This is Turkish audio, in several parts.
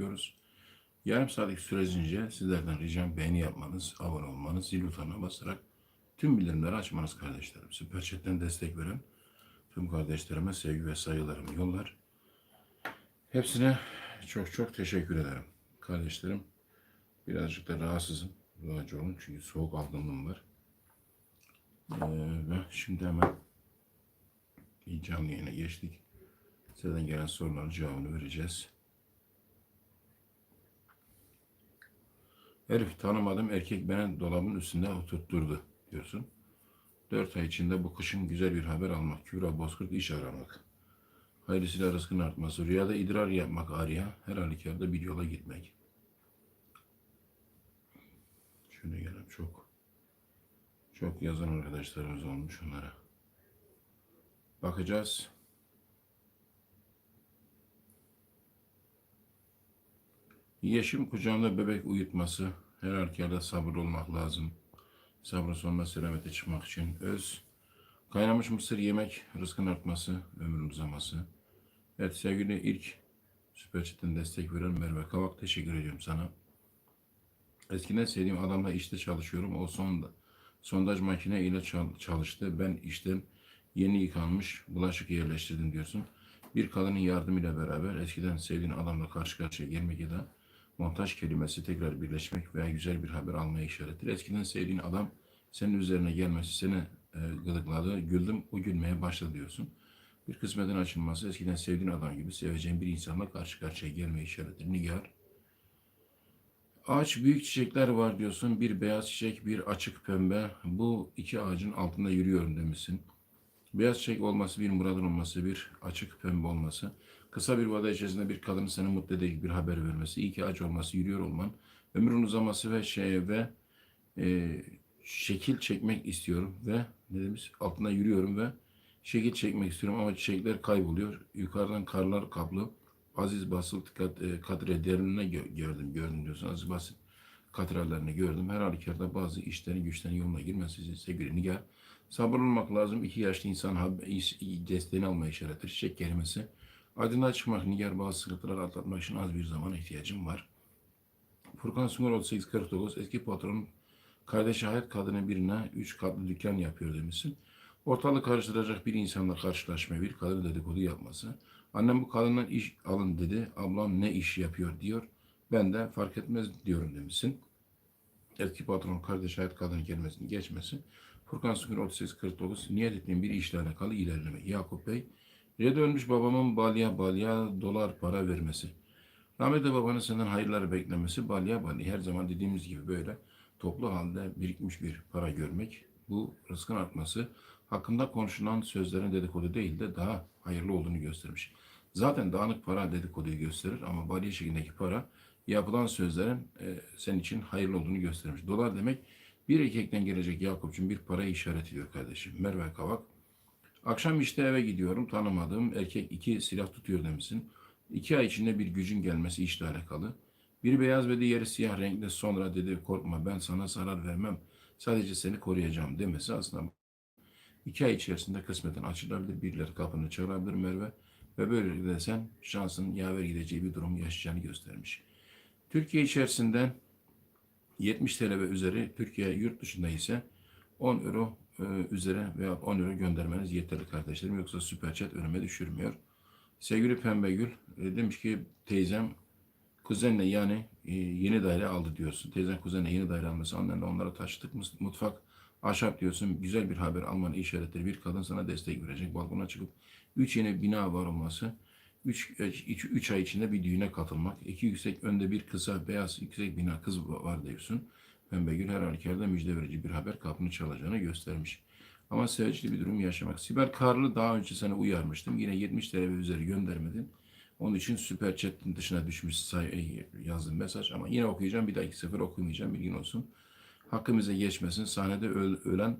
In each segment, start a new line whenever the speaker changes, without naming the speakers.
yapıyoruz. Yarım saatlik sürecince sizlerden ricam beğeni yapmanız, abone olmanız, zil butonuna basarak tüm bildirimleri açmanız kardeşlerim. Süper Chat'ten destek veren tüm kardeşlerime sevgi ve saygılarımı yollar. Hepsine çok çok teşekkür ederim. Kardeşlerim birazcık da rahatsızım. Rahatsız olun çünkü soğuk algınlığım var. Ee, ve şimdi hemen bir canlı yayına geçtik. Sizden gelen soruların cevabını vereceğiz. Herif tanımadım erkek beni dolabın üstünde oturtturdu diyorsun. Dört ay içinde bu kışın güzel bir haber almak. Kübra Bozkurt iş aramak. Hayırlısıyla rızkın artması. Rüyada idrar yapmak ağrıya. Her halükarda bir yola gitmek. Şöyle gelelim çok. Çok yazan arkadaşlarımız olmuş onlara. Bakacağız. Yeşim kucağında bebek uyutması. Her halükarda sabır olmak lazım. Sabrın sonunda selamete çıkmak için. Öz. Kaynamış mısır yemek, rızkın artması, ömrün uzaması. Evet sevgili ilk Süper Chat'ten destek veren Merve Kavak teşekkür ediyorum sana. Eskiden sevdiğim adamla işte çalışıyorum. O son sondaj makine ile çal- çalıştı. Ben işten yeni yıkanmış bulaşık yerleştirdim diyorsun. Bir kadının yardımıyla beraber eskiden sevdiğin adamla karşı karşıya gelmek ya da montaj kelimesi tekrar birleşmek veya güzel bir haber almaya işarettir. Eskiden sevdiğin adam senin üzerine gelmesi seni e, gıdıkladı, güldüm, o gülmeye başladı diyorsun. Bir kısmetin açılması eskiden sevdiğin adam gibi seveceğin bir insanla karşı karşıya gelmeye işarettir. Nigar. Ağaç büyük çiçekler var diyorsun. Bir beyaz çiçek, bir açık pembe. Bu iki ağacın altında yürüyorum demişsin. Beyaz çiçek olması, bir muradın olması, bir açık pembe olması. Kısa bir vada içerisinde bir kadının seni mutlu edecek bir haber vermesi. iyi ki ağaç olması, yürüyor olman. Ömrün uzaması ve şey ve e, şekil çekmek istiyorum ve ne demiş? Altında yürüyorum ve şekil çekmek istiyorum ama çiçekler kayboluyor. Yukarıdan karlar kaplı. Aziz Basit kat, e, Kadre derinine gö- gördüm, gördüm diyorsun. Aziz Basit katrallerini gördüm. Her halükarda bazı işlerin güçlerin yoluna girmesi sevgili Nigar. Sabırlı olmak lazım. İki yaşlı insan desteğini almaya işarettir. Çiçek kelimesi. Aydınlığa çıkmak, Nigar bazı sıkıntıları atlatmak için az bir zamana ihtiyacım var. Furkan Sungur 3849 eski patronun kardeşi hayat kadını birine üç katlı dükkan yapıyor demişsin. Ortalık karıştıracak bir insanla karşılaşma, bir kadın dedikodu yapması. Annem bu kadından iş alın dedi. Ablam ne iş yapıyor diyor. Ben de fark etmez diyorum demişsin. Eski patron kardeş hayat kadının kelimesini geçmesi. Furkan Sungur 3849 niyet ettiğim bir işle alakalı ilerlemek. Yakup Bey Red ölmüş babamın balya balya dolar para vermesi. Rahmetli babanın senden hayırları beklemesi balya balya her zaman dediğimiz gibi böyle toplu halde birikmiş bir para görmek. Bu rızkın artması hakkında konuşulan sözlerin dedikodu değil de daha hayırlı olduğunu göstermiş. Zaten dağınık para dedikoduyu gösterir ama balya şeklindeki para yapılan sözlerin e, senin için hayırlı olduğunu göstermiş. Dolar demek bir erkekten gelecek Yakup'cum bir para işaret kardeşim. Merve Kavak. Akşam işte eve gidiyorum tanımadığım erkek iki silah tutuyor demişsin. İki ay içinde bir gücün gelmesi işle alakalı. Biri beyaz ve diğeri siyah renkli sonra dedi korkma ben sana zarar vermem. Sadece seni koruyacağım demesi aslında iki ay içerisinde kısmetin açılabilir. Birileri kapını çalabilir Merve. Ve böylelikle sen şansın yaver gideceği bir durum yaşayacağını göstermiş. Türkiye içerisinden 70 TL ve üzeri, Türkiye yurt dışında ise 10 euro e, üzeri veya 10 euro göndermeniz yeterli kardeşlerim. Yoksa süper chat önüme düşürmüyor. Sevgili Pembe Gül e, demiş ki teyzem kuzenle yani e, yeni daire aldı diyorsun. Teyzen kuzenle yeni daire alması annenle onlara taşıdık mutfak ahşap diyorsun. Güzel bir haber almanı işaretleri bir kadın sana destek verecek. Balkona çıkıp 3 yeni bina var olması 3 3 ay içinde bir düğüne katılmak. iki yüksek önde bir kısa beyaz yüksek bina kız var diyorsun. Pembe Gül her halükarda müjde verici bir haber kapını çalacağını göstermiş. Ama sevinçli bir durum yaşamak. Sibel Karlı daha önce sana uyarmıştım. Yine 70 TL üzeri göndermedin. Onun için süper chat'in dışına düşmüş say yazdım mesaj. Ama yine okuyacağım. Bir daha iki sefer okumayacağım. Bilgin olsun. Hakkımıza geçmesin. Sahnede öl- ölen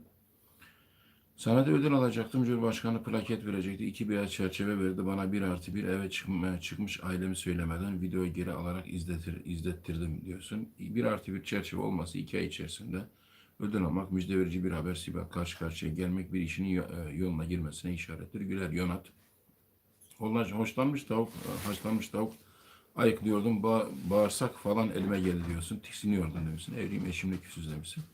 Sahnede ödül alacaktım. Cumhurbaşkanı plaket verecekti. İki beyaz çerçeve verdi. Bana bir artı bir eve çıkmaya çıkmış ailemi söylemeden videoyu geri alarak izletir, izlettirdim diyorsun. Bir artı bir çerçeve olması iki ay içerisinde ödül almak, müjde verici bir haber Sibel karşı karşıya gelmek bir işinin e, yoluna girmesine işarettir. Güler Yonat. Onlar hoşlanmış tavuk, e, haşlanmış tavuk ayıklıyordum. Ba- bağırsak falan elime geldi diyorsun. Tiksiniyordun demişsin. Evliyim eşimle küsüz demişsin.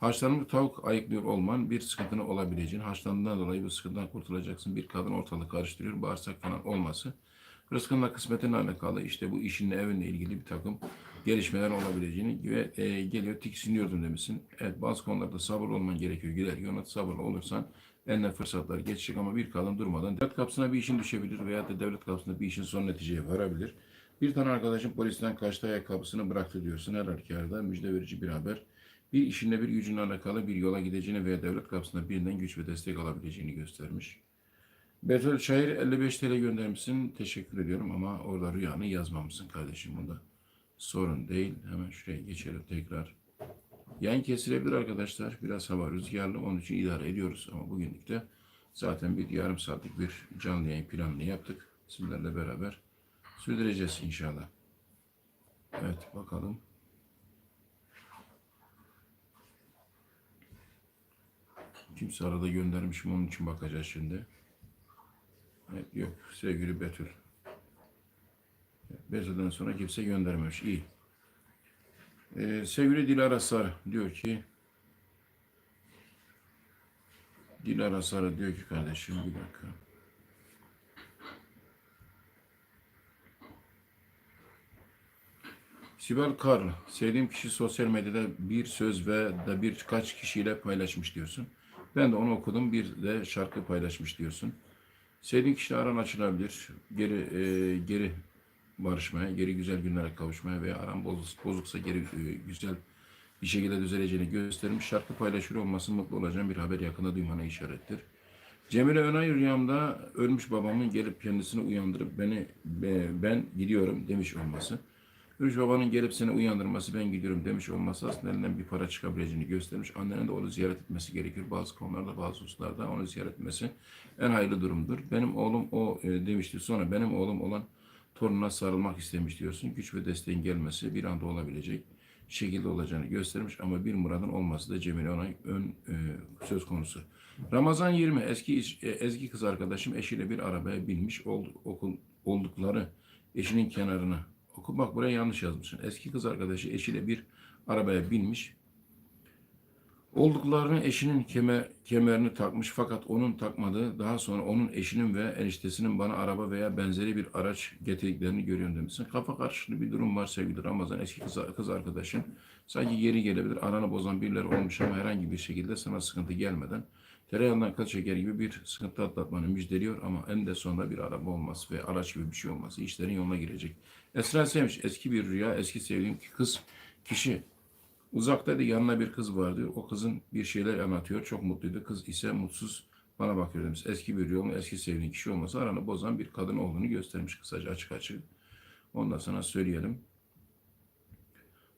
Haşlanmış tavuk ayıklıyor olman bir sıkıntının olabileceğini, haşlandığından dolayı bu sıkıntıdan kurtulacaksın. Bir kadın ortalık karıştırıyor, bağırsak falan olması. Rızkınla kısmetinle alakalı işte bu işinle evinle ilgili bir takım gelişmeler olabileceğini ve e, geliyor tiksiniyordum demişsin. Evet bazı konularda sabır olman gerekiyor. Gider yönet sabırlı olursan eline fırsatlar geçecek ama bir kadın durmadan devlet kapısına bir işin düşebilir veya da devlet kapısında bir işin son neticeye varabilir. Bir tane arkadaşım polisten kaçtı ayakkabısını bıraktı diyorsun. Her halükarda müjde verici bir haber. Bir işinle bir gücünle alakalı bir yola gideceğini veya devlet kapısında birinden güç ve destek alabileceğini göstermiş. Betül Şair 55 TL göndermişsin. Teşekkür ediyorum ama orada rüyanı yazmamışsın kardeşim bunda. Sorun değil. Hemen şuraya geçelim tekrar. Yayın kesilebilir arkadaşlar. Biraz hava rüzgarlı. Onun için idare ediyoruz. Ama bugünlük de zaten bir yarım saatlik bir canlı yayın planını yaptık. Sizlerle beraber sürdüreceğiz inşallah. Evet bakalım. Kimse arada göndermiş mi onun için bakacağız şimdi. Evet, yok sevgili Betül. Betül'den sonra kimse göndermemiş. İyi. Ee, sevgili Dilara Sarı diyor ki Dilara Sarı diyor ki kardeşim bir dakika. Sibel Kar, sevdiğim kişi sosyal medyada bir söz ve de birkaç kişiyle paylaşmış diyorsun. Ben de onu okudum, bir de şarkı paylaşmış diyorsun. Sevdiğin kişiyle aran açılabilir, geri e, geri barışmaya, geri güzel günlere kavuşmaya veya aran boz- bozuksa geri e, güzel bir şekilde düzeleceğini göstermiş. Şarkı paylaşıyor olması mutlu olacağım bir haber yakında duymana işarettir. Cemile Önay rüyamda ölmüş babamın gelip kendisini uyandırıp beni be- ben gidiyorum demiş olması. Ölmüş babanın gelip seni uyandırması ben gidiyorum demiş olması aslında elinden bir para çıkabileceğini göstermiş. Annenin de onu ziyaret etmesi gerekir. Bazı konularda bazı hususlarda onu ziyaret etmesi en hayırlı durumdur. Benim oğlum o e, demişti. Sonra benim oğlum olan torununa sarılmak istemiş diyorsun. Güç ve desteğin gelmesi bir anda olabilecek şekilde olacağını göstermiş ama bir muradın olması da Cemile ona ön e, söz konusu. Ramazan 20 eski e, Ezgi kız arkadaşım eşiyle bir arabaya binmiş oldu, okul, oldukları eşinin kenarına. Oku bak buraya yanlış yazmışsın. Eski kız arkadaşı eşiyle bir arabaya binmiş. Olduklarını eşinin keme, kemerini takmış fakat onun takmadığı daha sonra onun eşinin ve eniştesinin bana araba veya benzeri bir araç getirdiklerini görüyorum demişsin. Kafa karışıklı bir durum var sevgili Ramazan. Eski kız, kız arkadaşın sanki geri gelebilir. Aranı bozan birileri olmuş ama herhangi bir şekilde sana sıkıntı gelmeden tereyağından kıl şeker gibi bir sıkıntı atlatmanı müjdeliyor ama en de sonunda bir araba olması ve araç gibi bir şey olması işlerin yoluna girecek. Esra Sevmiş eski bir rüya eski sevdiğim kız kişi Uzakta da yanına bir kız vardı. O kızın bir şeyler anlatıyor. Çok mutluydu. Kız ise mutsuz bana bakıyor demiş. Eski bir yolun eski sevdiğin kişi olması aranı bozan bir kadın olduğunu göstermiş kısaca açık açık. Ondan sana söyleyelim.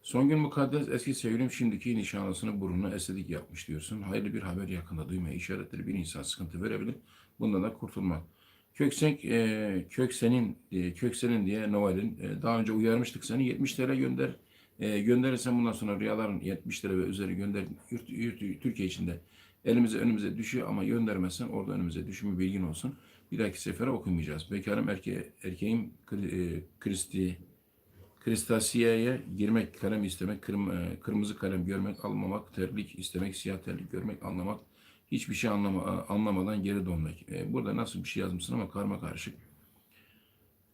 Son gün mukaddes eski sevgilim şimdiki nişanlısını burnuna estetik yapmış diyorsun. Hayırlı bir haber yakında duymaya işaretleri bir insan sıkıntı verebilir. Bundan da kurtulmak. Köksenk, e, Köksen'in, e, Köksen'in diye Noel'in e, daha önce uyarmıştık seni 70 TL gönder. E, gönderirsen bundan sonra rüyaların 70 lira ve üzeri gönder yurt, yurt- Türkiye içinde elimize önümüze düşüyor ama göndermezsen orada önümüze düşümü bilgin olsun. Bir dahaki sefere okumayacağız. Bekarım erke, erkeğim kri- e, Kristi Kristasiyeye girmek, kalem istemek, kırm- e, kırmızı kalem görmek, almamak, terlik istemek, siyah terlik görmek, anlamak, hiçbir şey anlama, anlamadan geri dönmek. E, burada nasıl bir şey yazmışsın ama karma karışık.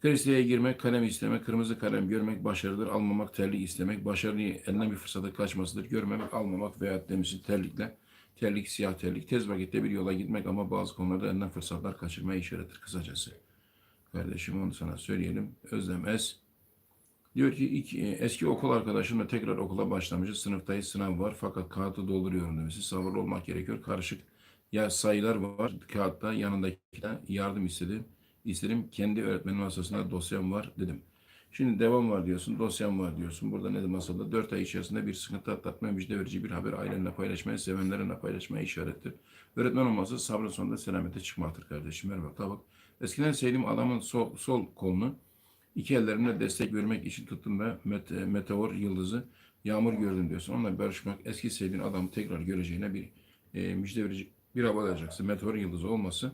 Kiliseye girmek, kalem istemek, kırmızı kalem görmek başarıdır. Almamak, terlik istemek, başarıyı elinden bir fırsatı kaçmasıdır. Görmemek, almamak veya demişsin terlikle, terlik, siyah terlik. Tez vakitte bir yola gitmek ama bazı konularda elinden fırsatlar kaçırmaya işarettir kısacası. Kardeşim onu sana söyleyelim. Özlem Es. Diyor ki ilk, e, eski okul arkadaşımla tekrar okula başlamışız. Sınıftayız, sınav var fakat kağıtı dolduruyorum demişsin. Sabırlı olmak gerekiyor. Karışık ya sayılar var kağıtta yanındaki yardım istedim. İstedim kendi öğretmenin masasında dosyam var dedim. Şimdi devam var diyorsun, dosyam var diyorsun. Burada ne masada 4 ay içerisinde bir sıkıntı atlatmaya müjde verici bir haber ailenle paylaşmaya, sevenlerinle paylaşmaya işarettir. Öğretmen olması sabrın sonunda selamete çıkmaktır kardeşim. Merhaba. Tabii bak. Eskiden sevdiğim adamın sol, sol kolunu iki ellerimle destek vermek için tuttum ve met, meteor yıldızı yağmur gördüm diyorsun. Onunla barışmak eski sevdiğin adamı tekrar göreceğine bir e, müjde verici bir haber alacaksın. Meteor yıldızı olması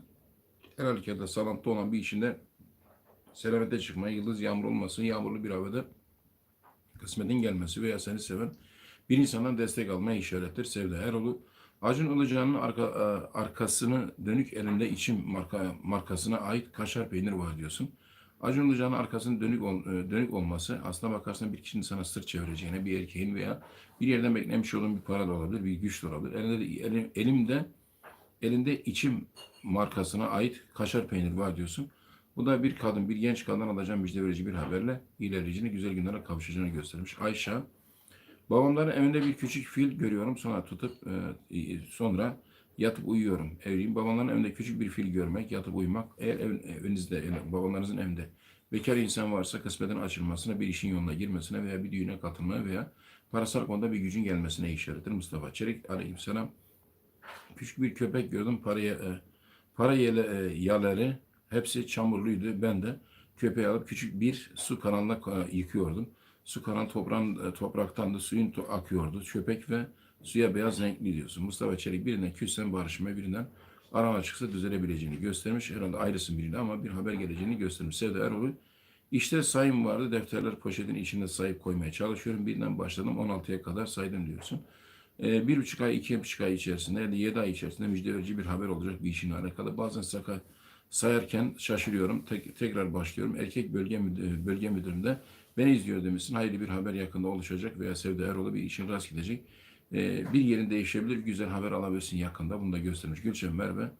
her halükarda sağlantıda olan bir işinde selamete çıkmayı, yıldız yağmur olması, yağmurlu bir havada kısmetin gelmesi veya seni seven bir insandan destek almaya işarettir. Sevda Eroğlu, Acun Ilıcalı'nın arka, e, arkasını dönük elinde içim marka, markasına ait kaşar peynir var diyorsun. Acun Ilıcalı'nın arkasının dönük, ol- e, dönük olması aslına bakarsan bir kişinin sana sırt çevireceğine, bir erkeğin veya bir yerden beklemiş olduğun bir para da olabilir, bir güç de olabilir. Elinde, de- elim- elimde elinde içim markasına ait kaşar peynir var diyorsun. Bu da bir kadın, bir genç kadın alacağım müjde verici bir haberle ilerleyicini güzel günlere kavuşacağını göstermiş. Ayşe, babamların evinde bir küçük fil görüyorum sonra tutup e, sonra yatıp uyuyorum. Evliyim. Babamların evinde küçük bir fil görmek, yatıp uyumak. Eğer ev- evinizde, yani babalarınızın evinde bekar insan varsa kısmetin açılmasına, bir işin yoluna girmesine veya bir düğüne katılmaya veya parasal konuda bir gücün gelmesine işarettir. Mustafa Çelik, aleykümselam. Küçük bir köpek gördüm. Paraya, e, para yele, e, yaları hepsi çamurluydu. Ben de köpeği alıp küçük bir su kanalına e, yıkıyordum. Su kanalı toprağın, e, topraktan da suyun akıyordu. Köpek ve suya beyaz renkli diyorsun. Mustafa Çelik birinden küssen barışma birinden arama çıksa düzelebileceğini göstermiş. Herhalde ayrısın biriyle ama bir haber geleceğini göstermiş. Sevda Erol'u işte sayım vardı. Defterler poşetin içinde sayıp koymaya çalışıyorum. Birinden başladım 16'ya kadar saydım diyorsun. Ee, bir buçuk ay, iki buçuk ay içerisinde ya da yedi ay içerisinde müjde verici bir haber olacak bir işinle alakalı. Bazen saka, sayarken şaşırıyorum. Tek- tekrar başlıyorum. Erkek bölge, müdür, bölge müdürümde beni izliyor demişsin. Hayırlı bir haber yakında oluşacak veya Sevda Erol'a bir işin rast gidecek. Ee, bir yerin değişebilir. Güzel haber alabilirsin yakında. Bunu da göstermiş. Gülşen Merve.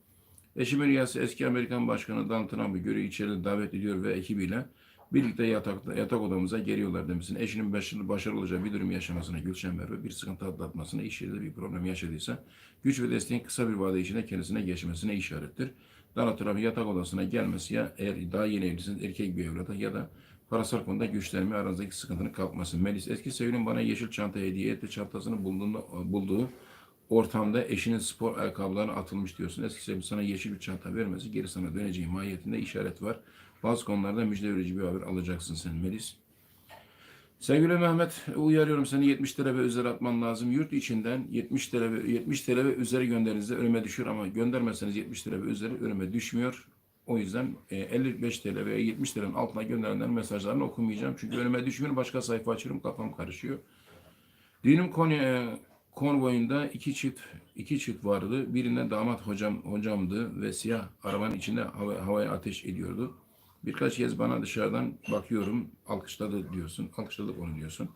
Eşimin rüyası eski Amerikan Başkanı Donald Trump'ı görüyor, içeri davet ediyor ve ekibiyle birlikte yatakta, yatak odamıza geliyorlar demişsin. Eşinin başarılı, başarılı olacağı bir durum yaşamasına Gülşen Merve bir sıkıntı atlatmasına, iş yerinde bir problem yaşadıysa güç ve desteğin kısa bir vade içinde kendisine geçmesine işarettir. Donald Trump'ın yatak odasına gelmesi ya eğer daha yeni evlisiniz erkek bir evlada ya da parasal konuda güçlenme aranızdaki sıkıntının kalkması. Melis eski sevgilim bana yeşil çanta hediye etti. Çantasını bulduğunda, bulduğu ortamda eşinin spor ayakkabılarına atılmış diyorsun. Eski sevgili sana yeşil bir çanta vermesi geri sana döneceği mahiyetinde işaret var. Bazı konularda müjde verici bir haber alacaksın sen Melis. Sevgili Mehmet uyarıyorum seni 70 TL ve üzeri atman lazım. Yurt içinden 70 TL ve 70 TL ve üzeri gönderinize önüme düşüyor ama göndermezseniz 70 TL ve üzeri önüme düşmüyor. O yüzden e, 55 TL veya 70 TL'nin altına gönderenlerin mesajlarını okumayacağım. Çünkü önüme düşmüyor. Başka sayfa açıyorum kafam karışıyor. Düğünüm Konya konvoyunda iki çift iki çift vardı. Birinde damat hocam hocamdı ve siyah arabanın içinde hava, havaya ateş ediyordu. Birkaç kez bana dışarıdan bakıyorum, alkışladı diyorsun, alkışladık onu diyorsun.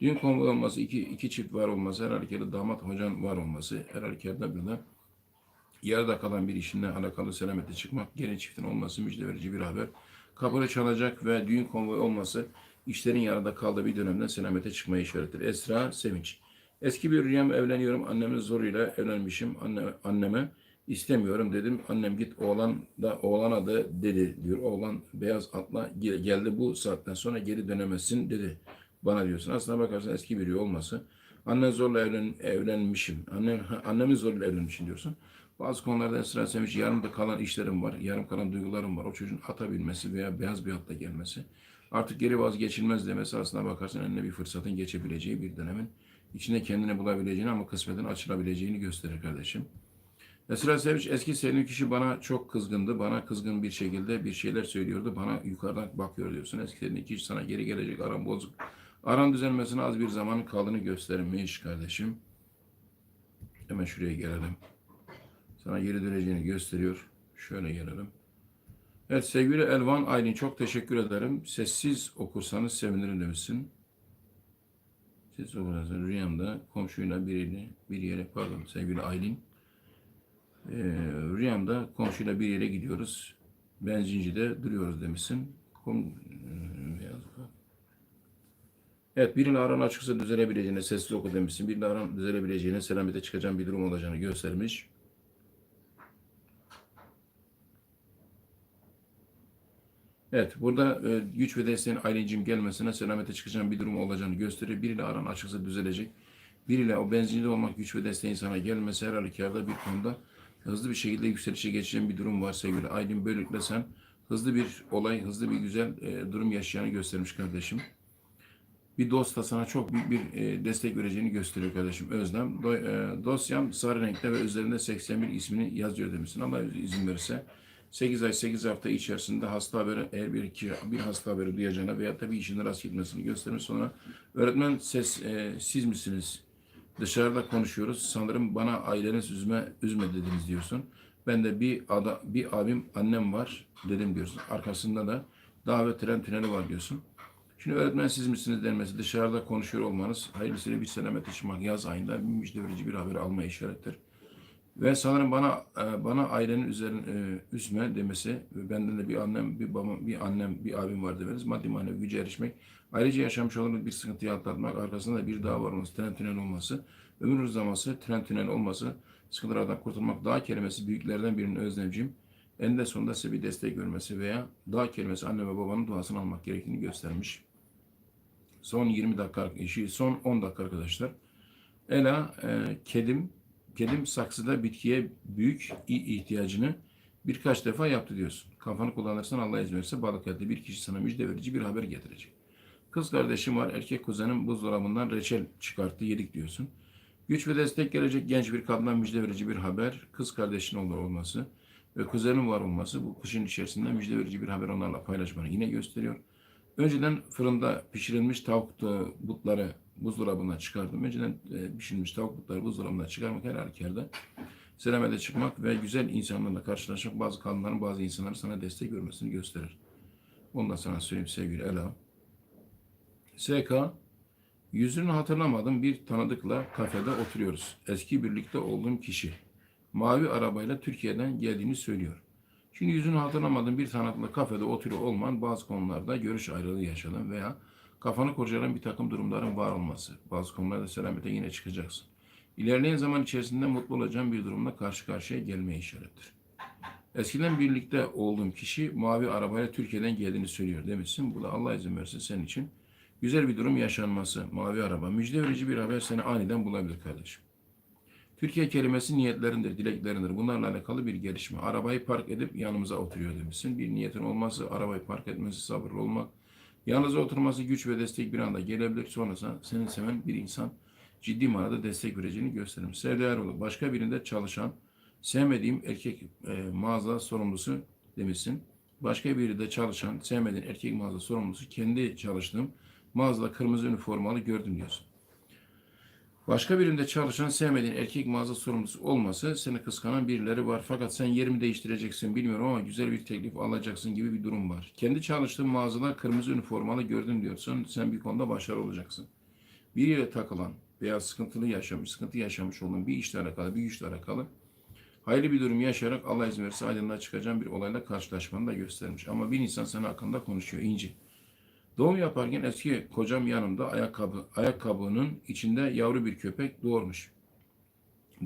Düğün konvoyu olması, iki, iki çift var olması, her halükarda damat hocam var olması, her halükarda bir de yarıda kalan bir işinle alakalı selamete çıkmak, gelin çiftin olması müjde verici bir haber. Kapıda çalacak ve düğün konvoyu olması, işlerin yarıda kaldığı bir dönemden selamete çıkmaya işarettir. Esra Sevinç. Eski bir rüyam evleniyorum, annemin zoruyla evlenmişim, anne, anneme istemiyorum dedim. Annem git oğlan da oğlana da dedi diyor. Oğlan beyaz atla gel- geldi bu saatten sonra geri dönemezsin dedi bana diyorsun. Aslına bakarsan eski bir rüya olması. Annen zorla evlen, evlenmişim. Annem, annemin zorla evlenmişim diyorsun. Bazı konularda Esra Sevinç yarımda kalan işlerim var. Yarım kalan duygularım var. O çocuğun ata binmesi veya beyaz bir atla gelmesi. Artık geri vazgeçilmez demesi aslına bakarsan eline bir fırsatın geçebileceği bir dönemin içinde kendini bulabileceğini ama kısmetin açılabileceğini gösterir kardeşim. Esra Sevinç eski sevdiğim kişi bana çok kızgındı. Bana kızgın bir şekilde bir şeyler söylüyordu. Bana yukarıdan bakıyor diyorsun. Eski sevdiğin kişi sana geri gelecek. Aran bozuk. Aran düzelmesine az bir zaman kaldığını göstermiş kardeşim. Hemen şuraya gelelim. Sana geri döneceğini gösteriyor. Şöyle gelelim. Evet sevgili Elvan Aylin çok teşekkür ederim. Sessiz okursanız sevinirim demişsin. Sessiz okursanız rüyamda komşuyla biriyle bir yere pardon sevgili Aylin. Ee, rüyamda komşuyla bir yere gidiyoruz. Benzincide duruyoruz demişsin. Kom Ee. Evet birinin aran açıksa düzelebileceğine sessiz oku demişsin. Birinin aran düzelebileceğine selamete çıkacağın bir durum olacağını göstermiş. Evet, burada e, güç ve desteğin ailecim gelmesine selamete çıkacağın bir durum olacağını gösteriyor. Biriyle aran açıksa düzelecek. Biriyle o benzinli olmak güç ve desteğin sana gelmesi her halükarda bir konuda hızlı bir şekilde yükselişe geçeceğin bir durum var sevgili Aylin. Böylelikle sen hızlı bir olay, hızlı bir güzel e, durum yaşayacağını göstermiş kardeşim. Bir dost da sana çok büyük bir e, destek vereceğini gösteriyor kardeşim. Özlem. Do- e, dosyam sarı renkte ve üzerinde 81 ismini yazıyor demişsin. Allah izin verirse 8 ay 8 hafta içerisinde hasta haberi eğer bir iki bir hasta haberi duyacağına veya da bir işin rast gitmesini gösterir. Sonra öğretmen ses e, siz misiniz? Dışarıda konuşuyoruz. Sanırım bana aileniz üzme üzme dediniz diyorsun. Ben de bir ada, bir abim annem var dedim diyorsun. Arkasında da dağ ve tren tüneli var diyorsun. Şimdi öğretmen siz misiniz denmesi, dışarıda konuşuyor olmanız, hayırlısıyla bir selamet taşımak yaz ayında müjde verici bir haber alma işarettir. Ve sanırım bana e, bana ailenin üzerine e, üzme demesi, ve benden de bir annem, bir babam, bir annem, bir abim var demeniz, maddi manevi güce erişmek, ayrıca yaşamış olduğunuz bir sıkıntıyı atlatmak, arkasında da bir dağ var olması, tren tünel olması, ömür uzaması, tren tünel olması, sıkıntılardan kurtulmak, dağ kelimesi büyüklerden birinin öznevcim, en de sonunda size bir destek vermesi veya dağ kelimesi anne ve babanın duasını almak gerektiğini göstermiş. Son 20 dakika, son 10 dakika arkadaşlar. Ela, e, kedim, kedim saksıda bitkiye büyük ihtiyacını birkaç defa yaptı diyorsun. Kafanı kullanırsan Allah izin verirse balık etli bir kişi sana müjde verici bir haber getirecek. Kız kardeşim var, erkek kuzenim buzdolabından reçel çıkarttı, yedik diyorsun. Güç ve destek gelecek genç bir kadından müjde verici bir haber, kız kardeşin olur olması ve kuzenin var olması bu kışın içerisinde müjde verici bir haber onlarla paylaşmanı yine gösteriyor. Önceden fırında pişirilmiş tavuk butları buzdolabına çıkardım. Önceden e, pişirilmiş tavuk butları buzdolabına çıkarmak her halükarda selamete çıkmak ve güzel insanlarla karşılaşmak bazı kadınların bazı insanların sana destek vermesini gösterir. Onu da sana söyleyeyim sevgili Ela. SK Yüzünü hatırlamadım bir tanıdıkla kafede oturuyoruz. Eski birlikte olduğum kişi. Mavi arabayla Türkiye'den geldiğini söylüyor. Şimdi yüzünü hatırlamadığın bir tanıdıkla kafede oturuyor olman bazı konularda görüş ayrılığı yaşadın veya kafanı kurcalayan bir takım durumların var olması. Bazı konularda selamete yine çıkacaksın. İlerleyen zaman içerisinde mutlu olacağın bir durumla karşı karşıya gelmeye işarettir. Eskiden birlikte olduğum kişi mavi arabayla Türkiye'den geldiğini söylüyor demişsin. Bu da Allah izin versin senin için güzel bir durum yaşanması. Mavi araba müjde verici bir haber seni aniden bulabilir kardeşim. Türkiye kelimesi niyetlerindir, dileklerindir. Bunlarla alakalı bir gelişme. Arabayı park edip yanımıza oturuyor demişsin. Bir niyetin olması, arabayı park etmesi, sabırlı olmak. Yanınıza oturması güç ve destek bir anda gelebilir. Sonrasında seni seven bir insan ciddi manada destek vereceğini gösterir. Sevda Eroğlu, başka birinde çalışan, sevmediğim erkek e, mağaza sorumlusu demişsin. Başka biri de çalışan, sevmediğin erkek mağaza sorumlusu, kendi çalıştığım mağazada kırmızı üniformalı gördüm diyorsun. Başka birinde çalışan sevmediğin erkek mağaza sorumlusu olması seni kıskanan birileri var. Fakat sen yerimi değiştireceksin bilmiyorum ama güzel bir teklif alacaksın gibi bir durum var. Kendi çalıştığın mağazada kırmızı üniformalı gördüm diyorsun. Sen bir konuda başarılı olacaksın. Bir yere takılan veya sıkıntılı yaşamış, sıkıntı yaşamış olduğun bir işle alakalı, bir güçle alakalı hayırlı bir durum yaşayarak Allah izin verirse aydınlığa çıkacağın bir olayla karşılaşmanı da göstermiş. Ama bir insan sana hakkında konuşuyor, inci. Doğum yaparken eski kocam yanımda ayakkabı, ayakkabının içinde yavru bir köpek doğurmuş.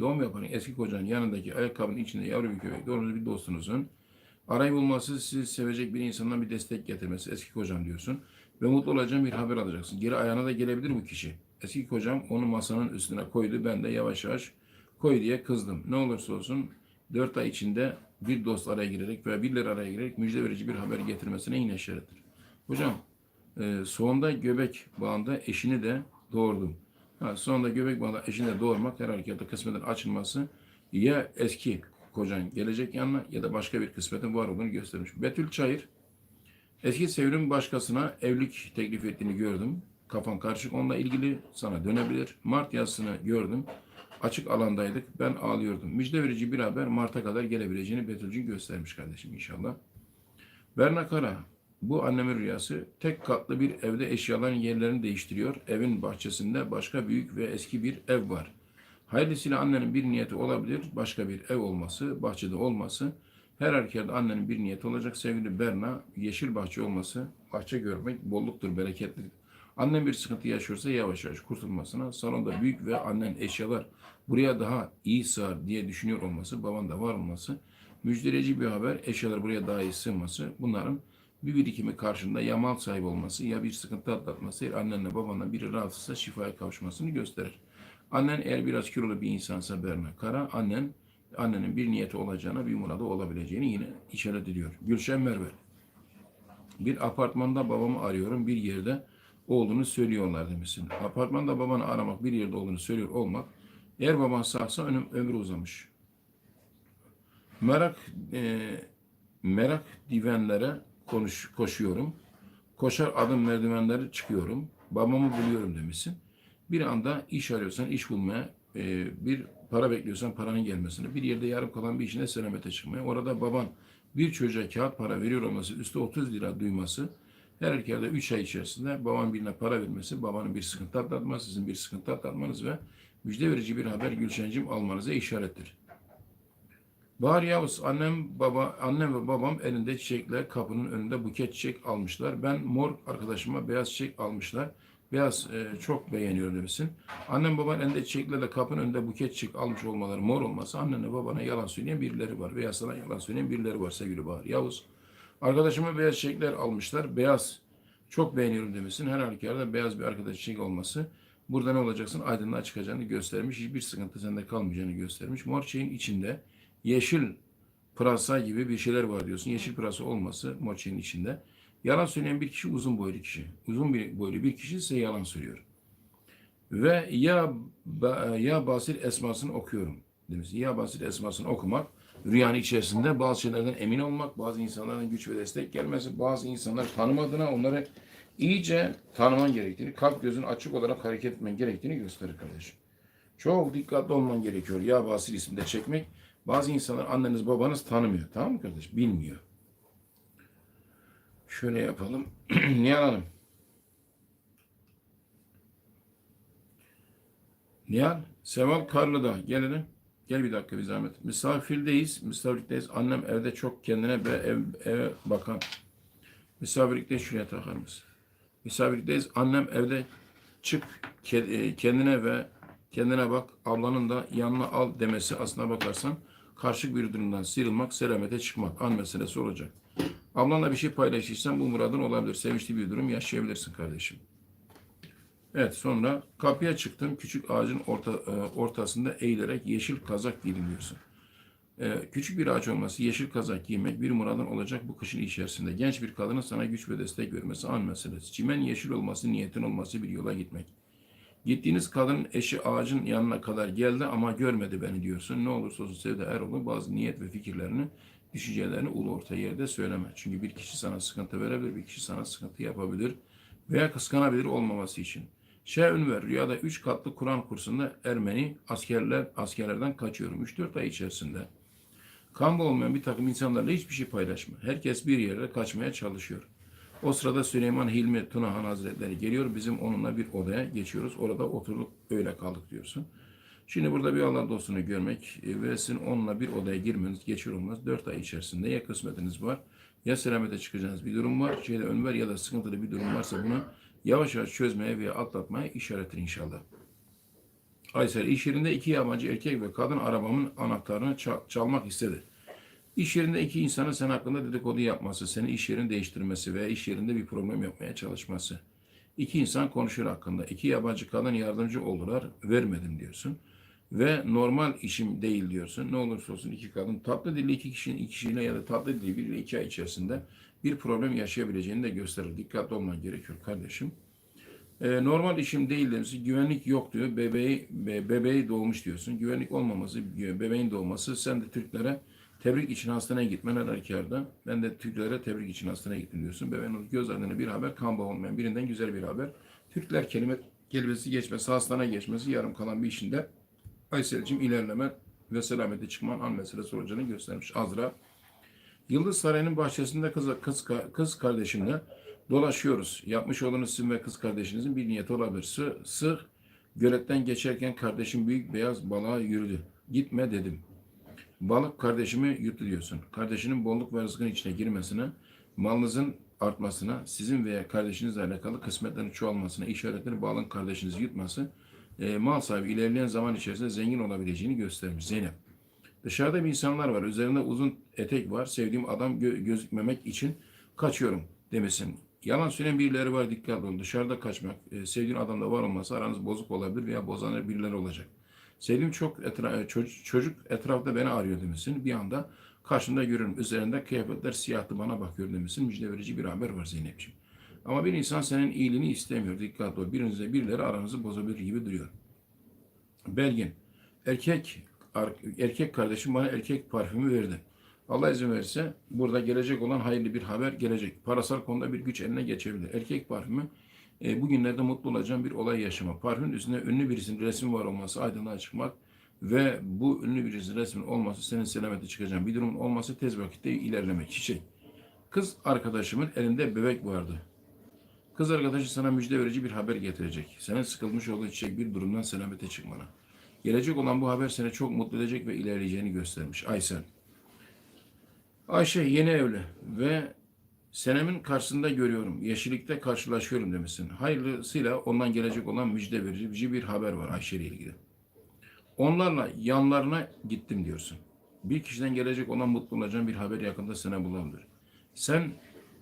Doğum yaparken eski kocanın yanındaki ayakkabının içinde yavru bir köpek doğurmuş bir dostunuzun arayı bulması sizi sevecek bir insandan bir destek getirmesi eski kocam diyorsun. Ve mutlu olacağın bir haber alacaksın. Geri ayağına da gelebilir bu kişi. Eski kocam onu masanın üstüne koydu. Ben de yavaş yavaş koy diye kızdım. Ne olursa olsun 4 ay içinde bir dost araya girerek veya birileri araya girerek müjde verici bir haber getirmesine yine işarettir. Hocam e, sonunda göbek bağında eşini de doğurdum. Ha, sonunda göbek bağında eşini de doğurmak her halükarda kısmetin açılması ya eski kocan gelecek yanına ya da başka bir kısmetin var olduğunu göstermiş. Betül Çayır eski sevgilim başkasına evlilik teklif ettiğini gördüm. Kafan karışık onunla ilgili sana dönebilir. Mart yazısını gördüm. Açık alandaydık. Ben ağlıyordum. Müjde verici bir haber Mart'a kadar gelebileceğini Betül'cüğün göstermiş kardeşim inşallah. Berna Kara, bu annemin rüyası. Tek katlı bir evde eşyaların yerlerini değiştiriyor. Evin bahçesinde başka büyük ve eski bir ev var. Hayırlısıyla annenin bir niyeti olabilir. Başka bir ev olması, bahçede olması. Her halükarda annenin bir niyeti olacak. Sevgili Berna, yeşil bahçe olması, bahçe görmek bolluktur, bereketli. Annen bir sıkıntı yaşıyorsa yavaş yavaş kurtulmasına, salonda büyük ve annen eşyalar buraya daha iyi sığar diye düşünüyor olması, baban da var olması, müjdeleci bir haber, eşyalar buraya daha iyi sığması, bunların bir birikimi karşında ya mal sahibi olması ya bir sıkıntı atlatması, ya annenle babanla biri rahatsızsa şifaya kavuşmasını gösterir. Annen eğer biraz kilolu bir insansa Berna Kara, annen annenin bir niyeti olacağına, bir muradı olabileceğini yine işaret ediyor. Gülşen Merve. Bir apartmanda babamı arıyorum, bir yerde olduğunu söylüyorlar demişsin. Apartmanda babanı aramak, bir yerde olduğunu söylüyor olmak, eğer baban sağsa ömür, ömrü uzamış. Merak e, merak divenlere konuş, koşuyorum. Koşar adım merdivenleri çıkıyorum. Babamı buluyorum demişsin. Bir anda iş arıyorsan iş bulmaya, e, bir para bekliyorsan paranın gelmesini, bir yerde yarım kalan bir işine selamete çıkmaya, orada baban bir çocuğa kağıt para veriyor olması, üstü 30 lira duyması, her halükarda 3 ay içerisinde baban birine para vermesi, babanın bir sıkıntı atlatması, sizin bir sıkıntı atlatmanız ve müjde verici bir haber Gülşen'cim almanıza işarettir. Bahar Yavuz, annem, baba, annem ve babam elinde çiçekle kapının önünde buket çiçek almışlar. Ben mor arkadaşıma beyaz çiçek almışlar. Beyaz e, çok beğeniyorum demişsin. Annem baban elinde çiçekle de kapının önünde buket çiçek almış olmaları, mor olması annene babana yalan söyleyen birileri var. Veya sana yalan söyleyen birileri var sevgili Bahar Yavuz. Arkadaşıma beyaz çiçekler almışlar. Beyaz çok beğeniyorum demişsin. Her halükarda beyaz bir arkadaş çiçek olması burada ne olacaksın? Aydınlığa çıkacağını göstermiş. Hiçbir sıkıntı sende kalmayacağını göstermiş. Mor çiçeğin içinde yeşil pırasa gibi bir şeyler var diyorsun. Yeşil pırasa olması mor çiçeğin içinde. Yalan söyleyen bir kişi uzun boylu kişi. Uzun bir boylu bir kişi ise yalan söylüyor. Ve ya ya Basir esmasını okuyorum demiş. Ya Basir esmasını okumak rüyanın içerisinde bazı şeylerden emin olmak, bazı insanların güç ve destek gelmesi, bazı insanlar tanımadığına onları iyice tanıman gerektiğini, kalp gözün açık olarak hareket etmen gerektiğini gösterir kardeşim. Çok dikkatli olman gerekiyor. Ya Basir isminde çekmek. Bazı insanlar anneniz babanız tanımıyor. Tamam mı kardeş? Bilmiyor. Şöyle yapalım. Nihal Hanım. Nihal, Seval Karlı'da. Gelelim. Gel bir dakika bir zahmet. Misafirdeyiz. Misafirlikteyiz. Annem evde çok kendine ve ev, eve bakan. Misafirlikte şuraya takar mısın? Misafirlikteyiz. Annem evde çık e, kendine ve kendine bak. Ablanın da yanına al demesi aslına bakarsan karşı bir durumdan sıyrılmak, selamete çıkmak an meselesi olacak. Ablanla bir şey paylaşırsan bu muradın olabilir. Sevinçli bir durum yaşayabilirsin kardeşim. Evet sonra kapıya çıktım. Küçük ağacın orta, e, ortasında eğilerek yeşil kazak giyiniyorsun. E, küçük bir ağaç olması, yeşil kazak giymek bir muradın olacak bu kışın içerisinde. Genç bir kadının sana güç ve destek vermesi an meselesi. Çimen yeşil olması, niyetin olması bir yola gitmek. Gittiğiniz kadının eşi ağacın yanına kadar geldi ama görmedi beni diyorsun. Ne olursa olsun Sevda Eroğlu bazı niyet ve fikirlerini, düşüncelerini ulu orta yerde söyleme. Çünkü bir kişi sana sıkıntı verebilir, bir kişi sana sıkıntı yapabilir veya kıskanabilir olmaması için. Şeyh Ünver rüyada 3 katlı Kur'an kursunda Ermeni askerler askerlerden kaçıyorum. 3-4 ay içerisinde. Kan olmayan bir takım insanlarla hiçbir şey paylaşma. Herkes bir yere kaçmaya çalışıyor. O sırada Süleyman Hilmi Tunahan Hazretleri geliyor. Bizim onunla bir odaya geçiyoruz. Orada oturduk öyle kaldık diyorsun. Şimdi burada bir Allah dostunu görmek e, ve sizin onunla bir odaya girmeniz geçiyor olmaz. 4 ay içerisinde ya kısmetiniz var ya selamete çıkacağınız bir durum var. Şeyde ön var ya da sıkıntılı bir durum varsa bunu yavaş yavaş çözmeye veya atlatmaya işarettir inşallah. Aysel iş yerinde iki yabancı erkek ve kadın arabamın anahtarını çal- çalmak istedi. İş yerinde iki insanın sen hakkında dedikodu yapması, seni iş yerini değiştirmesi veya iş yerinde bir problem yapmaya çalışması. İki insan konuşur hakkında. İki yabancı kadın yardımcı oldular, vermedim diyorsun. Ve normal işim değil diyorsun. Ne olursa olsun iki kadın tatlı dilli iki kişinin iki kişiyle ya da tatlı dilli biriyle iki ay içerisinde bir problem yaşayabileceğini de gösterir. Dikkatli olman gerekiyor kardeşim. Ee, normal işim değil demişsin. Güvenlik yok diyor. Bebeği be- bebeği doğmuş diyorsun. Güvenlik olmaması, bebeğin doğması. Sen de Türklere tebrik için hastaneye gitmen her halükarda. Ben de Türklere tebrik için hastaneye gittim diyorsun. Bebeğin göz ardına bir haber, kan bağı olmayan birinden güzel bir haber. Türkler kelime kelimesi geçmesi, hastaneye geçmesi yarım kalan bir işinde Aysel'cim ilerleme ve selamete çıkman an meselesi olacağını göstermiş. Azra Yıldız Sarayı'nın bahçesinde kız, kız, kız kardeşimle dolaşıyoruz. Yapmış olduğunuz sizin ve kız kardeşinizin bir niyeti olabilir. Sı, sığ göletten geçerken kardeşim büyük beyaz balığa yürüdü. Gitme dedim. Balık kardeşimi yuttu diyorsun. Kardeşinin bolluk ve rızkın içine girmesine, malınızın artmasına, sizin veya kardeşinizle alakalı kısmetlerin çoğalmasına, işaretleri balığın kardeşinizi yutması, e, mal sahibi ilerleyen zaman içerisinde zengin olabileceğini göstermiş. Zeynep. Dışarıda bir insanlar var. Üzerinde uzun etek var. Sevdiğim adam gö- gözükmemek için kaçıyorum demesin. Yalan söyleyen birileri var. Dikkatli olun. Dışarıda kaçmak. e, sevdiğin adamda var olmasa aranız bozuk olabilir veya bozan birileri olacak. Sevdiğim çok etra- çocuk, çocuk etrafta beni arıyor demesin. Bir anda karşımda görüyorum. Üzerinde kıyafetler siyahtı bana bakıyor demesin. Müjde verici bir haber var Zeynep'ciğim. Ama bir insan senin iyiliğini istemiyor. Dikkatli ol. Birinizle birileri aranızı bozabilir gibi duruyor. Belgin. Erkek erkek kardeşim bana erkek parfümü verdi. Allah izin verirse burada gelecek olan hayırlı bir haber gelecek. Parasal konuda bir güç eline geçebilir. Erkek parfümü e, bugünlerde mutlu olacağım bir olay yaşama. Parfümün üstünde ünlü birisinin resmi var olması, aydınlığa çıkmak ve bu ünlü birisinin resmin olması senin selamete çıkacağın bir durumun olması tez vakitte ilerlemek. Çiçek. Kız arkadaşımın elinde bebek vardı. Kız arkadaşı sana müjde verici bir haber getirecek. Senin sıkılmış olduğun çiçek bir durumdan selamete çıkmana. Gelecek olan bu haber seni çok mutlu edecek ve ilerleyeceğini göstermiş. Aysel. Ayşe yeni evli ve senemin karşısında görüyorum. Yeşillikte karşılaşıyorum demişsin. Hayırlısıyla ondan gelecek olan müjde verici bir haber var Ayşe ile ilgili. Onlarla yanlarına gittim diyorsun. Bir kişiden gelecek olan mutlu olacağın bir haber yakında sana bulabilir. Sen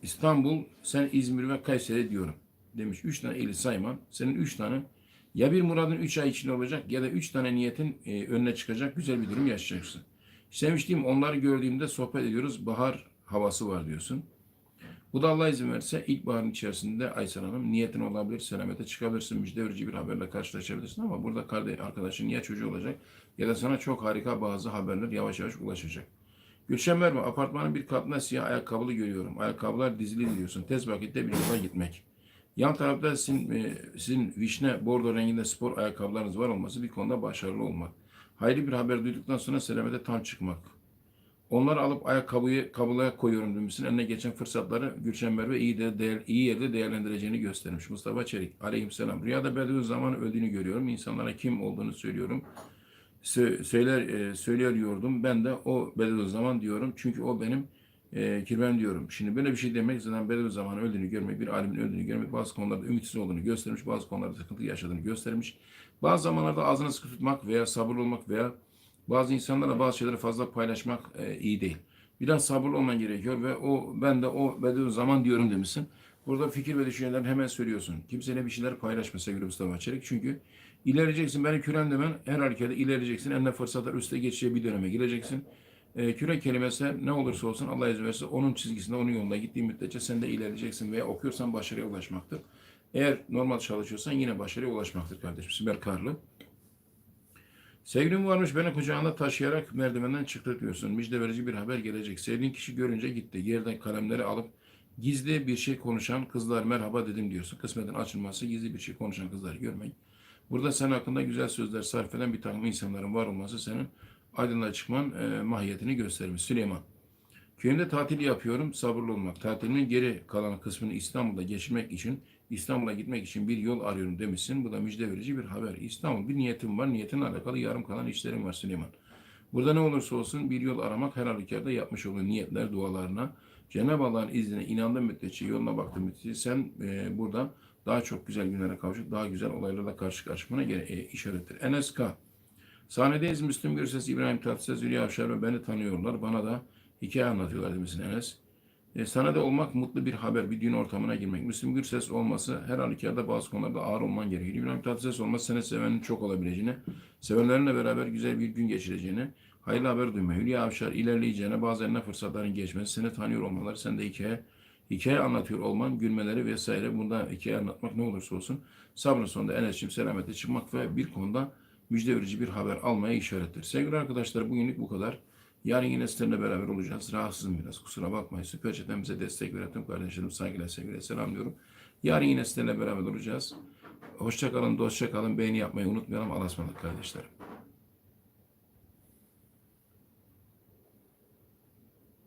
İstanbul, sen İzmir ve Kayseri diyorum. Demiş. Üç tane eli sayman. Senin üç tane ya bir muradın üç ay içinde olacak ya da üç tane niyetin e, önüne çıkacak güzel bir durum yaşayacaksın. Sevmiştiğim onları gördüğümde sohbet ediyoruz. Bahar havası var diyorsun. Bu da Allah izin verirse ilkbaharın içerisinde Aysel Hanım niyetin olabilir, selamete çıkabilirsin, müjde verici bir haberle karşılaşabilirsin ama burada kardeş arkadaşın ya çocuğu olacak ya da sana çok harika bazı haberler yavaş yavaş ulaşacak. Gülşen Merve, apartmanın bir katında siyah ayakkabılı görüyorum. Ayakkabılar dizili diyorsun. Tez vakitte bir yola gitmek. Yan tarafta sizin, e, sizin vişne bordo renginde spor ayakkabılarınız var olması bir konuda başarılı olmak. Hayırlı bir haber duyduktan sonra selamete tam çıkmak. Onları alıp ayakkabıyı kabulaya koyuyorum demişsin. Eline geçen fırsatları Gülşen Merve iyi, de değer, iyi yerde değerlendireceğini göstermiş. Mustafa Çelik, aleyhisselam. Rüyada Bediüzzaman öldüğünü görüyorum. İnsanlara kim olduğunu söylüyorum. Sö- söyler, e, söylüyor diyordum. Ben de o Bediüzzaman diyorum. Çünkü o benim e, kirvem diyorum. Şimdi böyle bir şey demek zaten Bediüzzaman öldüğünü görmek, bir alimin öldüğünü görmek bazı konularda ümitsiz olduğunu göstermiş, bazı konularda sıkıntı yaşadığını göstermiş. Bazı zamanlarda ağzını sıkı tutmak veya sabırlı olmak veya bazı insanlarla bazı şeyleri fazla paylaşmak e, iyi değil. Biraz sabırlı olman gerekiyor ve o ben de o Bediüzzaman diyorum demişsin. Burada fikir ve düşüncelerini hemen söylüyorsun. Kimseyle bir şeyler paylaşma sevgili Mustafa Çelik. Çünkü ilerleyeceksin. Beni küren demen her halükarda ilerleyeceksin. Eline fırsatlar üste geçeceği bir döneme gireceksin. E, küre kelimesi ne olursa olsun Allah izin verirse onun çizgisinde, onun yolunda gittiğin müddetçe sen de ilerleyeceksin veya okuyorsan başarıya ulaşmaktır. Eğer normal çalışıyorsan yine başarıya ulaşmaktır kardeşim. Sibel Karlı. Sevgilim varmış beni kucağında taşıyarak merdivenden çıktı diyorsun. Müjde verici bir haber gelecek. Sevdiğin kişi görünce gitti. Yerden kalemleri alıp gizli bir şey konuşan kızlar merhaba dedim diyorsun. Kısmetin açılması gizli bir şey konuşan kızları görmek. Burada sen hakkında güzel sözler sarf eden bir takım insanların var olması senin aydınlığa çıkman e, mahiyetini göstermiş. Süleyman. Köyümde tatil yapıyorum, sabırlı olmak. Tatilimin geri kalan kısmını İstanbul'da geçirmek için, İstanbul'a gitmek için bir yol arıyorum demişsin. Bu da müjde verici bir haber. İstanbul bir niyetim var, niyetinle alakalı yarım kalan işlerim var Süleyman. Burada ne olursa olsun bir yol aramak her halükarda yapmış olduğun niyetler, dualarına, Cenab-ı Allah'ın iznine inandığın müddetçe, yoluna baktığın müddetçe sen e, burada daha çok güzel günlere kavuşup daha güzel olaylarla karşı karşımana e, işarettir. Enes K. Sahnedeyiz Müslüm Gürses, İbrahim Tatlıses, Hülya Avşar ve beni tanıyorlar. Bana da hikaye anlatıyorlar demişsin Enes. E, sahnede olmak mutlu bir haber, bir düğün ortamına girmek. Müslüm Gürses olması her halükarda bazı konularda ağır olman gerekiyor. İbrahim Tatlıses olması seni sevenin çok olabileceğini, sevenlerinle beraber güzel bir gün geçireceğini, hayırlı haber duymayı, Hülya Avşar ilerleyeceğine, bazı eline fırsatların geçmesi, seni tanıyor olmaları, sen de hikaye hikaye anlatıyor olman, gülmeleri vesaire bunda hikaye anlatmak ne olursa olsun sabrın sonunda Enes'cim selamete çıkmak ve bir konuda müjde verici bir haber almaya işarettir. Sevgili arkadaşlar bugünlük bu kadar. Yarın yine sizlerle beraber olacağız. Rahatsızım biraz kusura bakmayın. Süper Chat'e destek veren tüm kardeşlerim saygıyla sevgiyle selamlıyorum. Yarın yine sizlerle beraber olacağız. Hoşça kalın, dostça kalın. Beğeni yapmayı unutmayalım. Allah'a ısmarladık kardeşlerim.